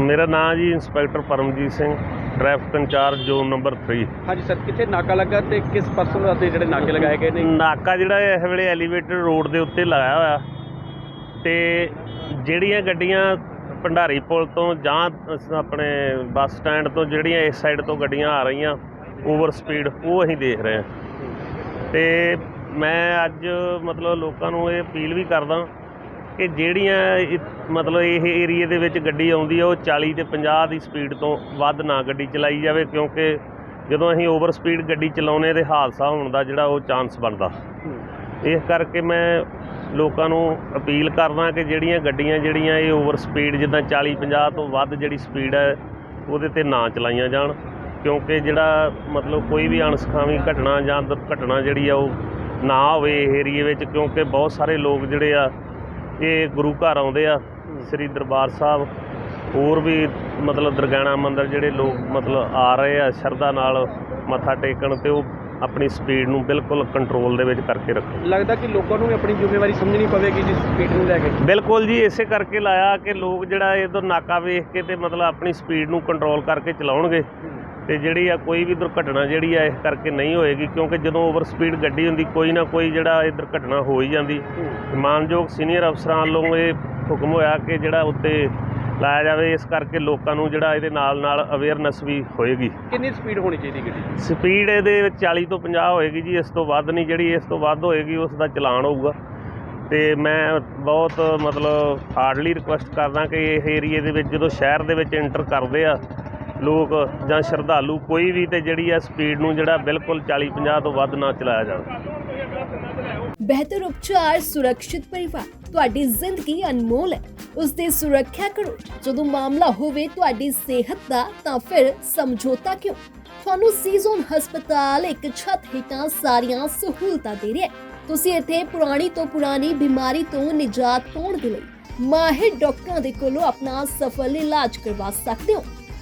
ਮੇਰਾ ਨਾਮ ਜੀ inspector Paramjit Singh traffic incharge zone number 3 ਹਾਂਜੀ ਸਰ ਕਿੱਥੇ ਨਾਕਾ ਲੱਗਾ ਤੇ ਕਿਸ ਪਰਸਨ ਵਾਸਤੇ ਜਿਹੜੇ ਨਾਕੇ ਲਗਾਏ ਗਏ ਨੇ? ਨਾਕਾ ਜਿਹੜਾ ਇਸ ਵੇਲੇ ਐਲੀਵੇਟਡ ਰੋਡ ਦੇ ਉੱਤੇ ਲਾਇਆ ਹੋਇਆ। ਤੇ ਜਿਹੜੀਆਂ ਗੱਡੀਆਂ ਭੰਡਾਰੀ ਪੁਲ ਤੋਂ ਜਾਂ ਆਪਣੇ ਬੱਸ ਸਟੈਂਡ ਤੋਂ ਜਿਹੜੀਆਂ ਇਸ ਸਾਈਡ ਤੋਂ ਗੱਡੀਆਂ ਆ ਰਹੀਆਂ ਓਵਰ ਸਪੀਡ ਉਹ ਅਸੀਂ ਦੇਖ ਰਹੇ ਹਾਂ। ਤੇ ਮੈਂ ਅੱਜ ਮਤਲਬ ਲੋਕਾਂ ਨੂੰ ਇਹ ਅਪੀਲ ਵੀ ਕਰਦਾ ਕਿ ਜਿਹੜੀਆਂ ਇਹ- ਮਤਲਬ ਇਹ ਏਰੀਏ ਦੇ ਵਿੱਚ ਗੱਡੀ ਆਉਂਦੀ ਹੈ ਉਹ 40 ਤੇ 50 ਦੀ ਸਪੀਡ ਤੋਂ ਵੱਧ ਨਾ ਗੱਡੀ ਚਲਾਈ ਜਾਵੇ, ਕਿਉਂਕਿ ਜਦੋਂ ਅਸੀਂ ਓਵਰ ਸਪੀਡ ਗੱਡੀ ਚਲਾਉਨੇ ਤੇ ਹਾਦਸਾ ਹੋਣ ਦਾ ਜਿਹੜਾ ਉਹ ਚਾਂਸ ਬਣਦਾ। ਇਸ ਕਰਕੇ ਮੈਂ ਲੋਕਾਂ ਨੂੰ ਅਪੀਲ ਕਰਦਾ ਕਿ ਜਿਹੜੀਆਂ ਗੱਡੀਆਂ ਜਿਹੜੀਆਂ ਇਹ ਓਵਰ ਸਪੀਡ ਜਿੱਦਾਂ 40 50 ਤੋਂ ਵੱਧ ਜਿਹੜੀ ਸਪੀਡ ਹੈ, ਉਹਦੇ ਤੇ ਨਾ ਚਲਾਈਆਂ ਜਾਣ, ਕਿਉਂਕਿ ਜਿਹੜਾ ਮਤਲਬ ਕੋਈ ਵੀ ਅਣਸਖਾਵੀ ਘਟਨਾ ਜਾਂ ਦੁਰਘਟਨਾ ਜਿਹੜੀ ਆ ਉਹ ਨਾ ਹੋਵੇ ਇਹ ਏਰੀਏ ਵਿੱਚ, ਕਿਉਂਕਿ ਬਹੁਤ ਸਾਰੇ ਲੋਕ ਜਿਹੜੇ ਆ ਇਹ ਗੁਰੂ ਘਰ ਆਉਂਦੇ ਆ ਸ੍ਰੀ ਦਰਬਾਰ ਸਾਹਿਬ ਹੋਰ ਵੀ ਮਤਲਬ ਦਰਗਾਣਾ ਮੰਦਿਰ ਜਿਹੜੇ ਲੋਕ ਮਤਲਬ ਆ ਰਹੇ ਆ ਸ਼ਰਧਾ ਨਾਲ ਮੱਥਾ ਟੇਕਣ ਤੇ ਉਹ ਆਪਣੀ ਸਪੀਡ ਨੂੰ ਬਿਲਕੁਲ ਕੰਟਰੋਲ ਦੇ ਵਿੱਚ ਕਰਕੇ ਰੱਖਣ। ਲੱਗਦਾ ਕਿ ਲੋਕਾਂ ਨੂੰ ਵੀ ਆਪਣੀ ਜ਼ਿੰਮੇਵਾਰੀ ਸਮਝਣੀ ਪਵੇਗੀ ਜੀ ਸਪੀਡ ਨੂੰ ਲੈ ਕੇ। ਬਿਲਕੁਲ ਜੀ ਇਸੇ ਕਰਕੇ ਲਾਇਆ ਕਿ ਲੋਕ ਜਿਹੜਾ ਇਧਰ ਨਾਕਾ ਵੇਖ ਕੇ ਤੇ ਮਤਲਬ ਆਪਣੀ ਸਪੀਡ ਨੂੰ ਕੰਟਰੋਲ ਕਰਕੇ ਚਲਾਉਣਗੇ। ਤੇ ਜਿਹੜੀ ਆ ਕੋਈ ਵੀ ਦੁਰਘਟਨਾ ਜਿਹੜੀ ਆ ਇਸ ਕਰਕੇ ਨਹੀਂ ਹੋਏਗੀ ਕਿਉਂਕਿ ਜਦੋਂ ਓਵਰ ਸਪੀਡ ਗੱਡੀ ਹੁੰਦੀ ਕੋਈ ਨਾ ਕੋਈ ਜਿਹੜਾ ਇਹ ਦੁਰਘਟਨਾ ਹੋ ਹੀ ਜਾਂਦੀ। ਮਾਨਯੋਗ ਸੀਨੀਅਰ ਅਫਸਰਾਂ ਵੱਲੋਂ ਇਹ ਹੁਕਮ ਹੋਇਆ ਕਿ ਜਿਹੜਾ ਉੱਤੇ ਲਾਇਆ ਜਾਵੇ ਇਸ ਕਰਕੇ ਲੋਕਾਂ ਨੂੰ ਜਿਹੜਾ ਇਹਦੇ ਨਾਲ ਨਾਲ ਅਵੇਅਰਨੈਸ ਵੀ ਹੋਏਗੀ। ਕਿੰਨੀ ਸਪੀਡ ਹੋਣੀ ਚਾਹੀਦੀ ਗੱਡੀ? ਦੀ ਸਪੀਡ ਇਹਦੇ ਵਿੱਚ 40 ਤੋਂ 50 ਹੋਏਗੀ ਜੀ ਇਸ ਤੋਂ ਵੱਧ ਨਹੀਂ ਜਿਹੜੀ ਇਸ ਤੋਂ ਵੱਧ ਹੋਏਗੀ ਉਸ ਦਾ ਚਲਾਨ ਹੋਊਗਾ। ਤੇ ਮੈਂ ਬਹੁਤ ਮਤਲਬ ਹਾਰਡਲੀ ਰਿਕੁਐਸਟ ਕਰਦਾ ਕਿ ਇਹ ਏਰੀਏ ਦੇ ਵਿੱਚ ਜਦੋਂ ਸ਼ਹਿਰ ਦੇ ਵਿੱਚ ਐਂਟਰ ਕਰਦੇ ਆ ਲੋਕ ਜਾਂ ਸ਼ਰਧਾਲੂ ਕੋਈ ਵੀ ਤੇ ਜਿਹੜੀ ਆ ਸਪੀਡ ਨੂੰ ਜਿਹੜਾ ਬਿਲਕੁਲ 40 50 ਤੋਂ ਵੱਧ ਨਾ ਚਲਾਇਆ ਜਾਵੇ ਬਿਹਤਰ ਉਪਚਾਰ, ਸੁਰੱਖਿਅਤ ਪਰਿਵਾਰ, ਤੁਹਾਡੀ ਜ਼ਿੰਦਗੀ ਅਨਮੋਲ ਹੈ। ਉਸ ਦੀ ਸੁਰੱਖਿਆ ਕਰੋ। ਜਦੋਂ ਮਾਮਲਾ ਹੋਵੇ ਤੁਹਾਡੀ ਸਿਹਤ ਦਾ, ਤਾਂ ਫਿਰ ਸਮਝੌਤਾ ਕਿਉਂ? ਤੁਹਾਨੂੰ ਸੀਜ਼ਨ ਹਸਪਤਾਲ ਇੱਕ ਛੱਤ ਹੇਠਾਂ ਸਾਰੀਆਂ ਸਹੂਲਤਾਂ ਦੇ ਰਿਹਾ ਹੈ। ਤੁਸੀਂ ਇੱਥੇ ਪੁਰਾਣੀ ਤੋਂ ਪੁਰਾਣੀ ਬਿਮਾਰੀ ਤੋਂ ਨਿਜਾਤ ਪਾਉਣ ਦੇ ਲਈ ਮਾਹਿਰ ਡਾਕਟਰਾਂ ਦੇ ਕੋਲੋਂ ਆਪਣਾ ਸਫਲ ਇਲਾਜ ਕਰਵਾ ਸਕਦੇ ਹੋ।